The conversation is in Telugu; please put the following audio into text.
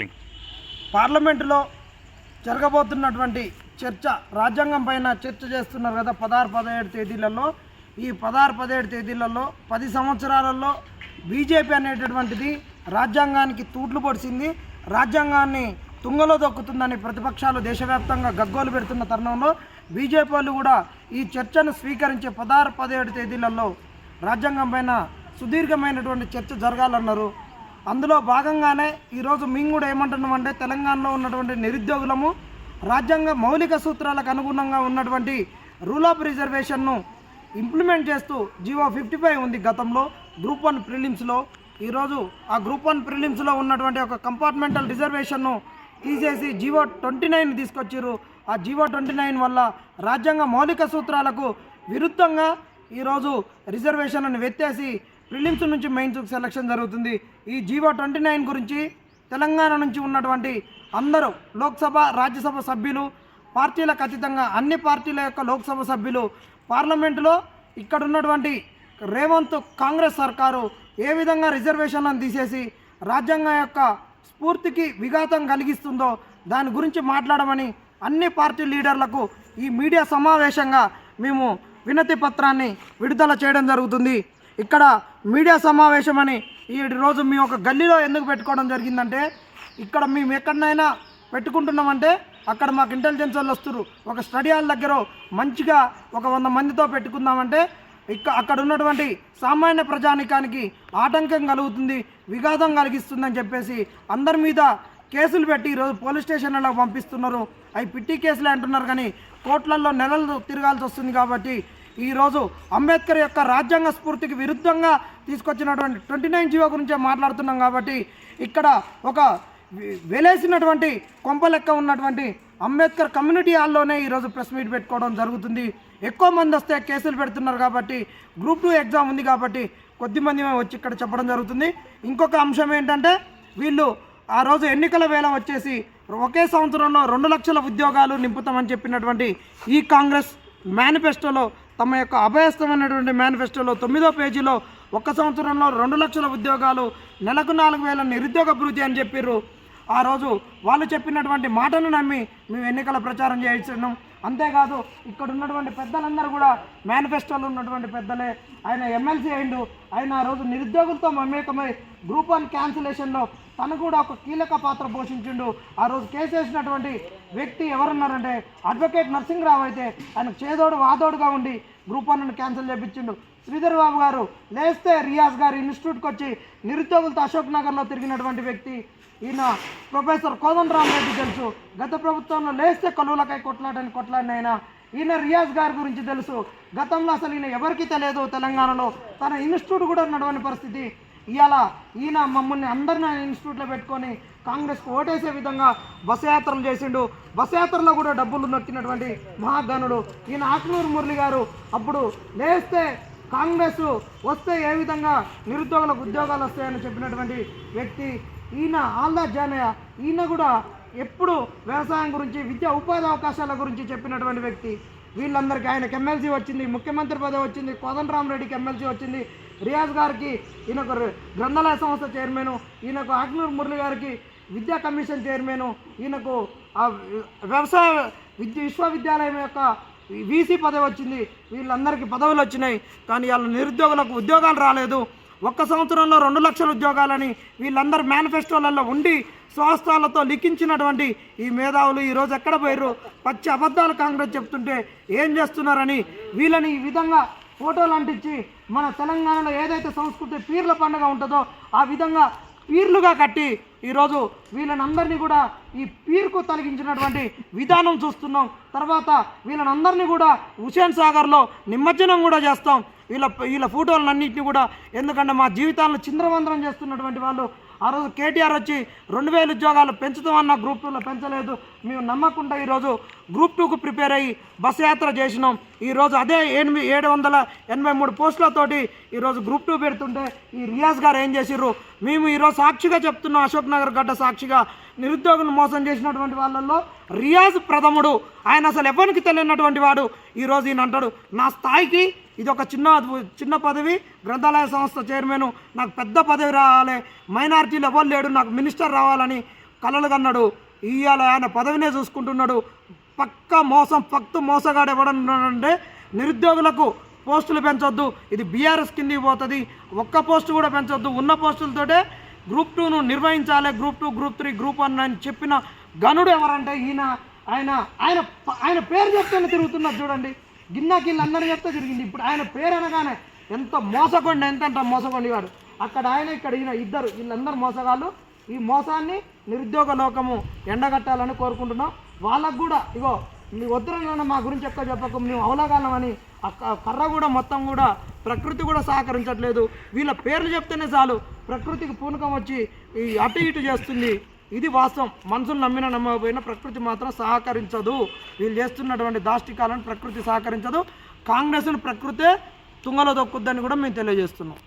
రోలింగ్ పార్లమెంటులో జరగబోతున్నటువంటి చర్చ రాజ్యాంగం పైన చర్చ చేస్తున్నారు కదా పదహారు పదిహేడు తేదీలలో. ఈ పదహారు పదిహేడు తేదీలలో పది సంవత్సరాలలో బీజేపీ అనేటటువంటిది రాజ్యాంగానికి తూట్లు పొడిచింది రాజ్యాంగాన్ని తుంగలో దొక్కుతుందని ప్రతిపక్షాలు దేశవ్యాప్తంగా గగ్గోలు పెడుతున్న తరుణంలో బీజేపీ వాళ్ళు కూడా ఈ చర్చను స్వీకరించే పదహారు పదిహేడు తేదీలలో రాజ్యాంగం పైన సుదీర్ఘమైనటువంటి చర్చ జరగాలన్నారు. అందులో భాగంగానే ఈరోజు మేము కూడా ఏమంటున్నామంటే తెలంగాణలో ఉన్నటువంటి నిరుద్యోగులము రాజ్యాంగ మౌలిక సూత్రాలకు అనుగుణంగా ఉన్నటువంటి రూల్ ఆఫ్ రిజర్వేషన్ను ఇంప్లిమెంట్ చేస్తూ జీవో ఫిఫ్టీ ఫైవ్ ఉంది గతంలో గ్రూప్ వన్ ప్రిలిమ్స్లో. ఈరోజు ఆ గ్రూప్ వన్ ప్రిలిమ్స్లో ఉన్నటువంటి ఒక కంపార్ట్మెంటల్ రిజర్వేషన్ను తీసేసి జీవో ట్వంటీ నైన్ తీసుకొచ్చారు ఆ జీవో ట్వంటీ నైన్ వల్ల రాజ్యాంగ మౌలిక సూత్రాలకు విరుద్ధంగా ఈరోజు రిజర్వేషన్లను వెత్తేసి ప్రిలిమ్స్ నుంచి మెయిన్స్ సెలక్షన్ జరుగుతుంది. ఈ జీవో ట్వంటీ నైన్ గురించి తెలంగాణ నుంచి ఉన్నటువంటి అందరూ లోక్సభ రాజ్యసభ సభ్యులు పార్టీలకు అతీతంగా అన్ని పార్టీల యొక్క లోక్సభ సభ్యులు పార్లమెంటులో ఇక్కడ ఉన్నటువంటి రేవంత్ కాంగ్రెస్ సర్కారు ఏ విధంగా రిజర్వేషన్లను తీసేసి రాజ్యాంగం యొక్క స్ఫూర్తికి విఘాతం కలిగిస్తుందో దాని గురించి మాట్లాడమని అన్ని పార్టీ లీడర్లకు ఈ మీడియా సమావేశంగా మేము వినతి పత్రాన్ని విడుదల చేయడం జరుగుతుంది. ఇక్కడ మీడియా సమావేశం అని ఈ రోజు మీ ఒక గల్లీలో ఎందుకు పెట్టుకోవడం జరిగిందంటే ఇక్కడ మేము ఎక్కడనైనా పెట్టుకుంటున్నామంటే అక్కడ మాకు ఇంటెలిజెన్స్ వాళ్ళు వస్తారు ఒక స్టడీ హాల్ దగ్గర మంచిగా ఒక వంద మందితో పెట్టుకుందామంటే ఇక్క అక్కడ ఉన్నటువంటి సామాన్య ప్రజానికానికి ఆటంకం కలుగుతుంది విఘాతం కలిగిస్తుందని చెప్పేసి అందరి మీద కేసులు పెట్టి ఈరోజు పోలీస్ స్టేషన్లలో పంపిస్తున్నారు. అవి పిట్టి కేసులే అంటున్నారు కానీ కోర్టులలో నెలలు తిరగాల్సి వస్తుంది కాబట్టి ఈరోజు అంబేద్కర్ యొక్క రాజ్యాంగ స్ఫూర్తికి విరుద్ధంగా తీసుకొచ్చినటువంటి ట్వంటీ నైన్ జీవో గురించే మాట్లాడుతున్నాం కాబట్టి ఇక్కడ ఒక వెలేసినటువంటి కొంప లెక్క ఉన్నటువంటి అంబేద్కర్ కమ్యూనిటీ హాల్లోనే ఈరోజు ప్రెస్ మీట్ పెట్టుకోవడం జరుగుతుంది. ఎక్కువ మంది వస్తే కేసులు పెడుతున్నారు కాబట్టి గ్రూప్ టూ ఎగ్జామ్ ఉంది కాబట్టి కొద్ది మంది వచ్చి ఇక్కడ చెప్పడం జరుగుతుంది. ఇంకొక అంశం ఏంటంటే వీళ్ళు ఆ రోజు ఎన్నికల వేళ వచ్చేసి ఒకే సంవత్సరంలో రెండు లక్షల ఉద్యోగాలు నింపుతామని చెప్పినటువంటి ఈ కాంగ్రెస్ మేనిఫెస్టోలో తమ యొక్క అభయస్థమైనటువంటి మేనిఫెస్టోలో తొమ్మిదో పేజీలో ఒక్క సంవత్సరంలో రెండు లక్షల ఉద్యోగాలు నెలకు నాలుగు వేల నిరుద్యోగ భృతి అని చెప్పిర్రు. ఆ రోజు వాళ్ళు చెప్పినటువంటి మాటను నమ్మి మేము ఎన్నికల ప్రచారం చేయించడం అంతేకాదు ఇక్కడ ఉన్నటువంటి పెద్దలందరూ కూడా మేనిఫెస్టోలో ఉన్నటువంటి పెద్దలే. ఆయన ఎమ్మెల్సీ అయిండు. ఆయన ఆ రోజు నిరుద్యోగులతో మమేకమై గ్రూప్ వన్ క్యాన్సిలేషన్లో తను కూడా ఒక కీలక పాత్ర పోషించిండు. ఆ రోజు కేసు వేసినటువంటి వ్యక్తి ఎవరున్నారంటే అడ్వకేట్ నరసింహరావు అయితే ఆయన చేదోడు వాదోడుగా ఉండి గ్రూప్ వన్ క్యాన్సిల్ చేపించిండు. శ్రీధర్ బాబు గారు లేస్తే రియాజ్ గారు ఇన్స్టిట్యూట్కి వచ్చి నిరుద్యోగులతో అశోక్ నగర్లో తిరిగినటువంటి వ్యక్తి ఈయన ప్రొఫెసర్ కోదండరామ్ రెడ్డి తెలుసు. గత ప్రభుత్వంలో లేస్తే కలువులకై కొట్లాడని కొట్లాడిన ఆయన. ఈయన రియాజ్ గారి గురించి తెలుసు. గతంలో అసలు ఈయన ఎవరికీ తెలియదు తెలంగాణలో. తన ఇన్స్టిట్యూట్ కూడా ఉన్నటువంటి పరిస్థితి. ఇవాళ ఈయన మమ్మల్ని అందరిని ఇన్స్టిట్యూట్లో పెట్టుకొని కాంగ్రెస్కు ఓటేసే విధంగా బస్ యాత్రలు చేసిండు. బస్ యాత్రలో కూడా డబ్బులు నొక్కినటువంటి మహాగణుడు ఈయన ఆకునూరు మురళి గారు అప్పుడు లేస్తే కాంగ్రెస్ వస్తే ఏ విధంగా నిరుద్యోగులకు ఉద్యోగాలు వస్తాయని చెప్పినటువంటి వ్యక్తి ఈయన ఆల్దా జానయ్య. ఈయన కూడా ఎప్పుడు వ్యవసాయం గురించి విద్యా ఉపాధి అవకాశాల గురించి చెప్పినటువంటి వ్యక్తి. వీళ్ళందరికీ ఆయనకి ఎమ్మెల్సీ వచ్చింది ముఖ్యమంత్రి పదవి వచ్చింది కోదండరామరెడ్డికి ఎమ్మెల్సీ వచ్చింది. రియాజ్ గారికి ఈయనకు గ్రంథాలయ సంస్థ చైర్మన్ ఈయనకు ఆగ్నూర్ మురళి గారికి విద్యా కమిషన్ చైర్మన్ ఈయనకు వ్యవసాయ విద్య విశ్వవిద్యాలయం యొక్క వీసీ పదవి వచ్చింది. వీళ్ళందరికీ పదవులు వచ్చినాయి. కానీ వాళ్ళ నిరుద్యోగులకు ఉద్యోగాలు రాలేదు. ఒక్క సంవత్సరంలో రెండు లక్షల ఉద్యోగాలని వీళ్ళందరూ మేనిఫెస్టోలలో ఉండి స్వస్థాలతో లిఖించినటువంటి ఈ మేధావులు ఈరోజు ఎక్కడ పోయారు పచ్చి అబద్ధాలు కాంగ్రెస్ చెప్తుంటే ఏం చేస్తున్నారని వీళ్ళని ఈ విధంగా ఫోటోలు అంటించి మన తెలంగాణలో ఏదైతే సంస్కృతి పీర్ల పండుగ ఉంటుందో ఆ విధంగా పీర్లుగా కట్టి ఈరోజు వీళ్ళనందరినీ కూడా ఈ పీర్కు తొలగించినటువంటి విధానం చూస్తున్నాం. తర్వాత వీళ్ళనందరినీ కూడా హుసేన్ సాగర్లో నిమజ్జనం కూడా చేస్తాం. వీళ్ళ వీళ్ళ ఫోటోలన్నింటినీ కూడా ఎందుకంటే మా జీవితాలను చింద్రవందనం చేస్తున్నటువంటి వాళ్ళు. ఆ రోజు కేటీఆర్ వచ్చి రెండు వేల ఉద్యోగాలు పెంచుతామన్న గ్రూప్ టూలో పెంచలేదు. మేము నమ్మకుండా ఈరోజు గ్రూప్ టూకు ప్రిపేర్ అయ్యి బస్ యాత్ర చేసినాం. ఈరోజు అదే ఎనిమిది ఏడు వందల ఎనభై మూడు పోస్టులతోటి ఈరోజు గ్రూప్ టూ పెడుతుంటే ఈ రియాజ్ గారు ఏం చేసిర్రు? మేము ఈరోజు సాక్షిగా చెప్తున్నాం అశోక్ నగర్ గడ్డ సాక్షిగా నిరుద్యోగులను మోసం చేసినటువంటి వాళ్ళల్లో రియాజ్ ప్రథముడు. ఆయన అసలు ఎవరికి తెలియనటువంటి వాడు? ఈరోజు ఈయన అంటాడు నా స్థాయికి ఇది ఒక చిన్న చిన్న పదవి. గ్రంథాలయ సంస్థ చైర్మన్ నాకు పెద్ద పదవి రావాలి. మైనారిటీలు ఎవరు లేడు నాకు మినిస్టర్ రావాలని కలలు కన్నాడు ఇవాళ ఆయన పదవినే చూసుకుంటున్నాడు. పక్క మోసం పక్త మోసగాడు ఎవడన్నాడంటే నిరుద్యోగులకు పోస్టులు పెంచొద్దు. ఇది బీఆర్ఎస్ కింది పోతుంది. ఒక్క పోస్టు కూడా పెంచొద్దు. ఉన్న పోస్టులతోటే గ్రూప్ టూను నిర్వహించాలి. Group two group three group one అని చెప్పిన గనుడు ఎవరంటే ఈయన ఆయన ఆయన ఆయన పేరు చెప్తేనే తిరుగుతున్నారు చూడండి. గిన్నెకి వీళ్ళందరూ చెప్తే తిరిగింది. ఇప్పుడు ఆయన పేరు అనగానే ఎంత మోసకొండి ఎంత అంట మోసకొండి వాడు అక్కడ ఆయన ఇక్కడ ఈయన ఇద్దరు వీళ్ళందరూ మోసగాళ్ళు. ఈ మోసాన్ని నిరుద్యోగ లోకము ఎండగట్టాలని కోరుకుంటున్నాం. వాళ్ళకు కూడా ఇగో మీ వద్దురన్న మా గురించి ఎక్కువ చెప్పకు మేము అవలాగాలం అని కర్ర కూడా మొత్తం కూడా ప్రకృతి కూడా సహకరించట్లేదు. వీళ్ళ పేర్లు చెప్తేనే చాలు ప్రకృతికి పూనకం వచ్చి ఈ అటు ఇటు చేస్తుంది. ఇది వాస్తవం. మనుషులు నమ్మిన నమ్మకపోయినా ప్రకృతి మాత్రం సహకరించదు. వీళ్ళు చేస్తున్నటువంటి దాష్టికాలను ప్రకృతి సహకరించదు. కాంగ్రెస్ను ప్రకృతే తుంగలో దొక్కుద్దని కూడా మేము తెలియజేస్తున్నాం.